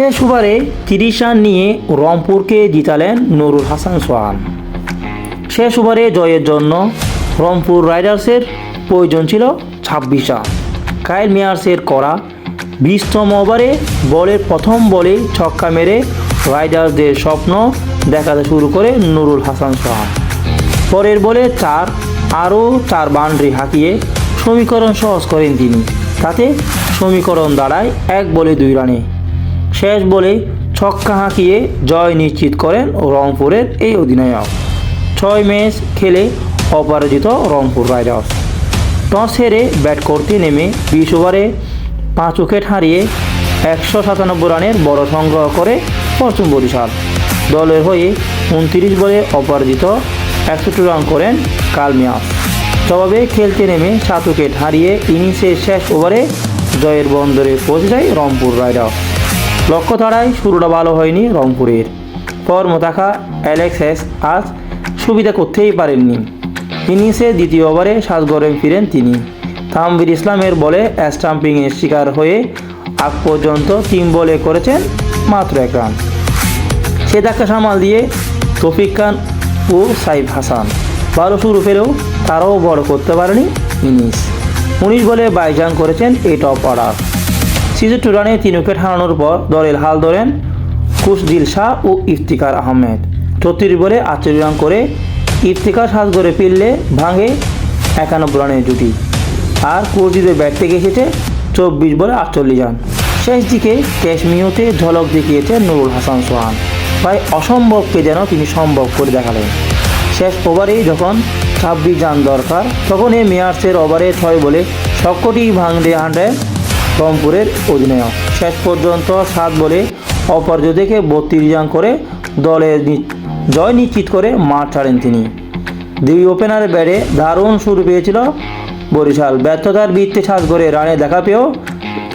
শেষ ওভারে তিরিশ রান নিয়ে রংপুরকে জিতালেন নুরুল হাসান সোহান? শেষ ওভারে জয়ের জন্য রংপুর রাইডার্সের প্রয়োজন ছিল ছাব্বিশ। রান কাইল মিয়ার্সের করা বিশতম ওভারে বলের প্রথম বলে ছক্কা মেরে রাইডার্সদের স্বপ্ন দেখাতে শুরু করে নুরুল হাসান সোহান। পরের বলে চার, আরও চার বাউন্ডারি হাঁকিয়ে সমীকরণ সহজ করেন তিনি। তাতে সমীকরণ দাঁড়ায় এক বলে দুই রানে। শেষ বলে ছক্কা হাঁকিয়ে জয় নিশ্চিত করেন রংপুরের এই অধিনায়ক। ছয় ম্যাচ খেলে অপরাজিত রংপুর রাইডার্স। টস হেরে ব্যাট করতে নেমে বিশ ওভারে পাঁচ উইকেট হারিয়ে একশো সাতানব্বই রানের বড় সংগ্রহ করে পশ্চিম বরিশাল। দলের হয়ে উনত্রিশ বলে অপরাজিত একষট্টি রান করেন কালমিয়াস জবাবে খেলতে নেমে সাত উইকেট হারিয়ে ইনিংসের শেষ ওভারে জয়ের বন্দরে পৌঁছে যায় রংপুর রাইডার্স। লক্ষ্য তাড়ায় শুরুটা ভালো হয়নি রংপুরের। ফর্ম থাকা অ্যালেক্সেস আজ সুবিধা করতেই পারেননি। ইনিংসে দ্বিতীয় ওভারে সাজগরে ফিরেন তিনি। তামবির ইসলামের বলে স্টাম্পিংয়ের শিকার হয়ে আগ পর্যন্ত তিন বলে করেছেন মাত্র এক রান। সে ধাক্কা সামাল দিয়ে তফিক খান ও সাইফ হাসান। ভালো শুরু পেলেও তারাও বড় করতে পারেনি ইনিংস। উনিশ বলে রান করেছেন এই টপ অর্ডার। সিজু রানে তিন উইকেট হারানোর পর দলের হাল ধরেন কুশদিল শাহ ও ইফতিকার আহমেদ। চৌত্রিশ বলে আটচল্লিশ রান করে ইফতিকার সাজ করে ফিরলে ভাঙে একানব্বই রানের জুটি। আর কুশদিদের ব্যাট থেকে এসেছে চব্বিশ বলে আটচল্লিশ রান। শেষ দিকে ক্যাশমিওতে ঝলক দেখিয়েছে নুরুল হাসান সোহান। প্রায় অসম্ভবকে যেন তিনি সম্ভব করে দেখালেন। শেষ ওভারেই যখন ছাব্বিশ রান দরকার, তখন এই মেয়ার্সের ওভারে ছয় বলে সবকটি ভাঙড়ে হান্ড্রেড রংপুরের অধিনায়ক। শেষ পর্যন্ত সাত বলে অপরাজিত থেকে বত্রিশ রান করে দলের নি- জয় নিশ্চিত করে মাঠ ছাড়েন তিনি। দুই ওপেনার ব্যাটে দারুণ শুরু পেয়েছিল বরিশাল। ব্যর্থতার বৃত্তে সাজ করে রানে দেখা পেয়েও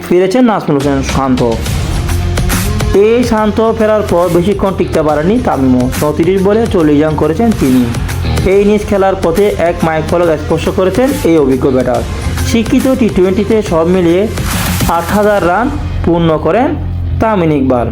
ফিরেছেন নাজমুল হোসেন শান্ত। এই শান্ত ফেরার পর বেশিক্ষণ টিকতে পারেনি তামিমও চৌত্রিশ বলে চল্লিশ রান করেছেন তিনি। এই ইনিংস খেলার পথে এক মাইক ফলক স্পর্শ করেছেন এই অভিজ্ঞ ব্যাটার। শিক্ষিত টি টোয়েন্টিতে সব মিলিয়ে আট হাজার রান পূর্ণ করেন তামিন ইকবাল।